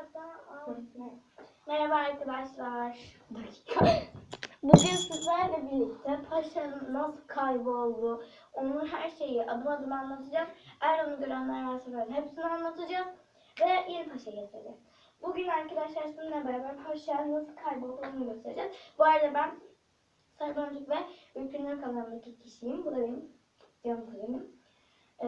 al. Merhaba arkadaşlar. Dakika. Bugün sizlerle birlikte Paşa'nın nasıl kayboldu, onun her şeyi adım adım anlatacağız. Eğer onu görenler varsa böyle hepsini anlatacağız. Ve yeni Paşa getireceğiz. Bugün arkadaşlar sizinle beraber Paşa'nın nasıl kaybolduğunu göstereceğiz. Bu arada ben Sarıboncuk ve Ülkünün kanalındaki kişiyim. Bu da benim canım kuzenim. Ee,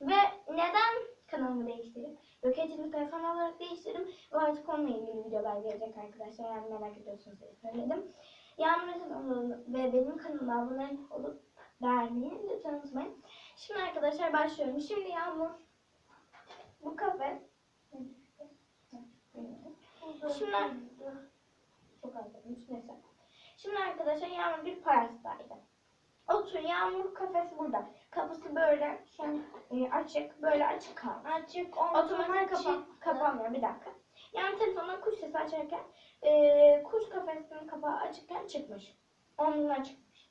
ve neden kanalımı değiştirdim? Roketimi telefon olarak değiştirdim. Ve artık onunla ilgili videolar gelecek arkadaşlar. Yani merak ediyorsunuz diye söyledim. Yağmur'un kanalı ve benim kanalıma abone olup beğenmeyi lütfen unutmayın. Şimdi arkadaşlar başlıyorum. Şimdi Yağmur bu kafe Şimdi çok az neyse. Şimdi arkadaşlar Yağmur bir parastaydı. Otur Yağmur kafesi burada. Kapısı böyle şu an e, açık böyle açık kaldı. Açık Otomatik kapa kapanmıyor bir dakika. Yani telefondan kuş sesi açarken e, kuş kafesinin kapağı açıkken çıkmış. Onunla çıkmış.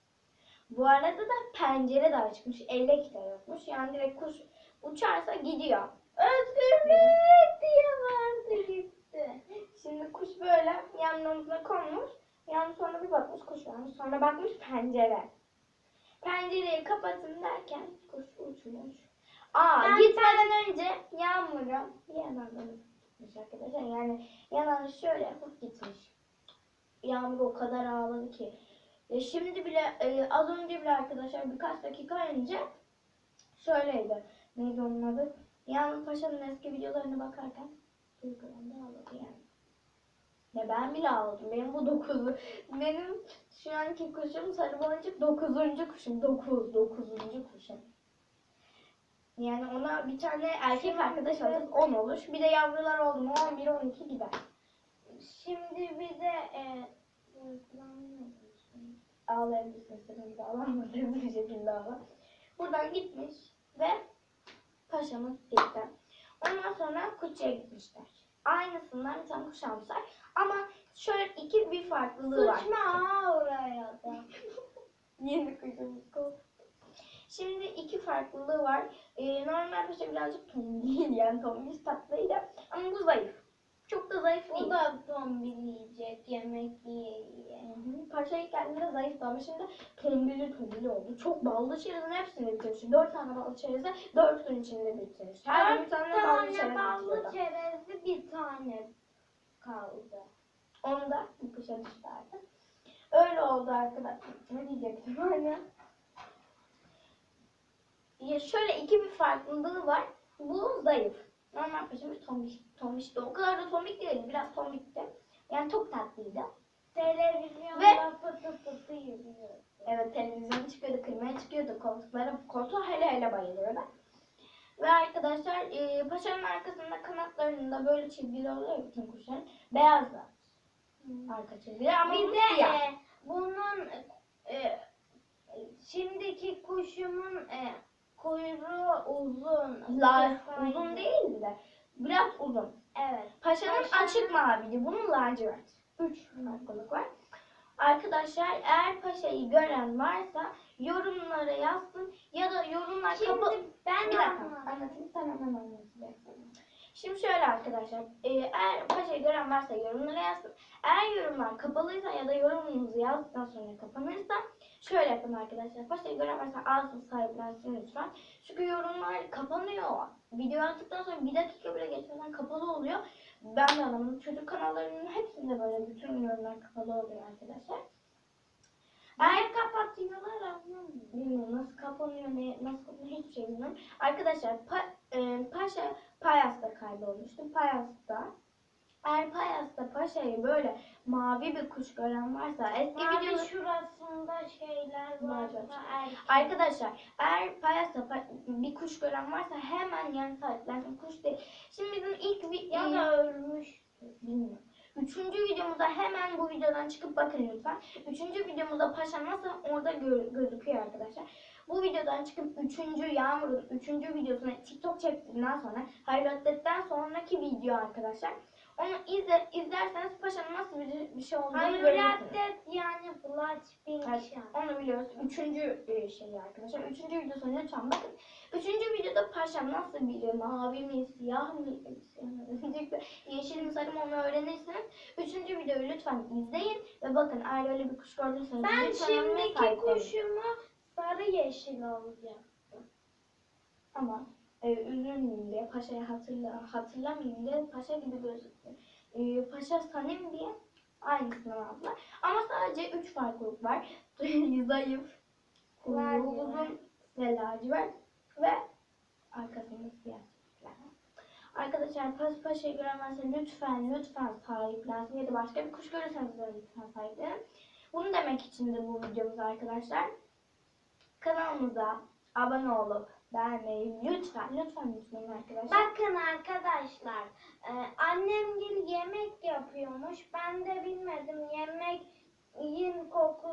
Bu arada da pencere de açıkmış. Ellek de yokmuş. Yani direkt kuş uçarsa gidiyor. Özgürlük diye vardı gitti. Şimdi kuş böyle yanına konmuş. Yani sonra bir bakmış kuş varmış. Sonra bakmış pencere. Pencereyi kapatın derken kuş uçmuş. Aa Ben- gitmeden önce yağmuru bir yandan gitmiş arkadaşlar. Yani yandan şöyle yapıp gitmiş. Yağmur o kadar ağladı ki. Ya şimdi bile e, az önce bile arkadaşlar birkaç dakika önce şöyleydi. Neydi onun adı? Yağmur Paşa'nın eski videolarına bakarken duygulandı ağladı yani. Ya ben bile ağladım. Benim bu dokuzu. Benim şu anki kuşum sarı boncuk dokuzuncu kuşum. Dokuz, dokuzuncu kuşum. Yani ona bir tane erkek arkadaş alırız 10 olur. Bir de yavrular oldu mu 11 12 gider. Şimdi bir de e, Ağlayabilirsin senin de ağlamadığın bir şekilde ağla. Buradan gitmiş ve paşamız gitti. Ondan sonra kuşçuya gitmişler. Aynısından bir tane kuş almışlar. Ama şöyle iki bir farklılığı var. sıçma oraya da. Yeni kuşumuz. Şimdi iki farklılığı var. Ee, normal paşa birazcık tombil yani tombil tatlıydı. Ama bu zayıf. Çok da zayıf değil. O da tombil yiyecek, yemek yiye yiye. Hı hı. Paşa ilk geldiğinde zayıftı ama şimdi tombili tombili oldu. Çok ballı çerezin hepsini bitirmiş. Dört tane ballı çerezi dört gün içinde bitirmiş. Her gün bir Dört tane ballı çerez ballı tane kaldı. Onu da bu kuşa çıkardı. Öyle oldu arkadaşlar. Ne diyecektim hani? Ya şöyle iki bir farklılığı var. Bu zayıf. Normal paşamız tombik, tombikti. O kadar da tombik değildi. Biraz tombikti. Yani çok tatlıydı. Televizyonda pıtı pıtı yürüyor. Evet televizyona çıkıyordu, kırmaya çıkıyordu, koltuklara, koltuğa hele hele bayılıyordu. Ve arkadaşlar e, paşanın arkasında kanatlarında böyle çizgili oluyor bütün kuşların. Beyazlar arka çizgiler ama bir de siyah. e, bunun e, şimdiki kuşumun e, kuyruğu uzun. La, uzun değildi de biraz uzun. Evet. Paşanın Paşanın- açık maviydi. Bunun lacivert. Üç farklılık var. Arkadaşlar eğer paşayı gören varsa yorumlara yazsın ya da yorumlar Şimdi kapı... ben Bir dakika hemen anlatacaksın. Şimdi şöyle arkadaşlar, e, eğer paşayı gören varsa yorumlara yazsın. Eğer yorumlar kapalıysa ya da yorumunuzu yazdıktan sonra kapanırsa şöyle yapın arkadaşlar. Paşayı gören varsa alsın sahiplensin lütfen. Çünkü yorumlar kapanıyor. Video attıktan sonra bir dakika bile geçmeden kapalı oluyor. Ben de anlamadım. Çocuk kanallarının hepsinde böyle bütün yorumlar kapalı oluyor arkadaşlar. Eğer kapatıyorlar anlamıyorum. Bilmiyorum nasıl kapanıyor, ne, nasıl kapanıyor hiçbir şey bilmiyorum. Arkadaşlar pa, e, Paşa Payas'ta kaybolmuştu. Payas'ta eğer Payas'ta Paşa'yı böyle mavi bir kuş gören varsa eski Mavi videolar... şurasında şeyler erkek. Arkadaşlar eğer Payas'ta pa- bir kuş gören varsa hemen yani sahiplensin kuş değil. Şimdi bizim ilk ya da ölmüş. Bilmiyorum. Üçüncü videomuzda hemen bu videodan çıkıp bakın lütfen. Üçüncü videomuzda paşa nasıl orada gö- gözüküyor arkadaşlar. Bu videodan çıkıp 3. Yağmur'un 3. videosuna TikTok çektikten sonra Hayratlet'ten sonraki video arkadaşlar. Onu izle, izlerseniz paşanın nasıl bir, bir şey olduğunu Hayır görürsünüz. yani Blood Pink Evet, onu biliyoruz. Üçüncü e, şey arkadaşlar. Üçüncü videosunu lütfen bakın. Üçüncü videoda paşam nasıl biri, mavi mi, siyah mı, yeşil mi, sarı mı onu öğrenirsiniz. Üçüncü videoyu lütfen izleyin ve bakın eğer öyle bir kuş gördüyseniz Ben lütfen şimdiki kuşumu sarı yeşil olacak. Ama e, üzülmeyeyim diye, paşayı hatırla, hatırlamayayım diye paşa gibi gözüksün. E, paşa Sanem diye aynısından aldılar. Ama sadece üç farklılık var. Zayıf, uzun ve lacivert ve arkasında siyah. Arkadaşlar pas paşayı göremezse lütfen lütfen sahiplensin ya da başka bir kuş görürseniz de lütfen sahiplenin. Bunu demek için de bu videomuz arkadaşlar. Kanalımıza abone olup beğenmeyi lütfen lütfen unutmayın arkadaşlar. Bakın arkadaşlar, e, annem gel yemek yapıyormuş. Ben de bilmedim yemek yin kokusu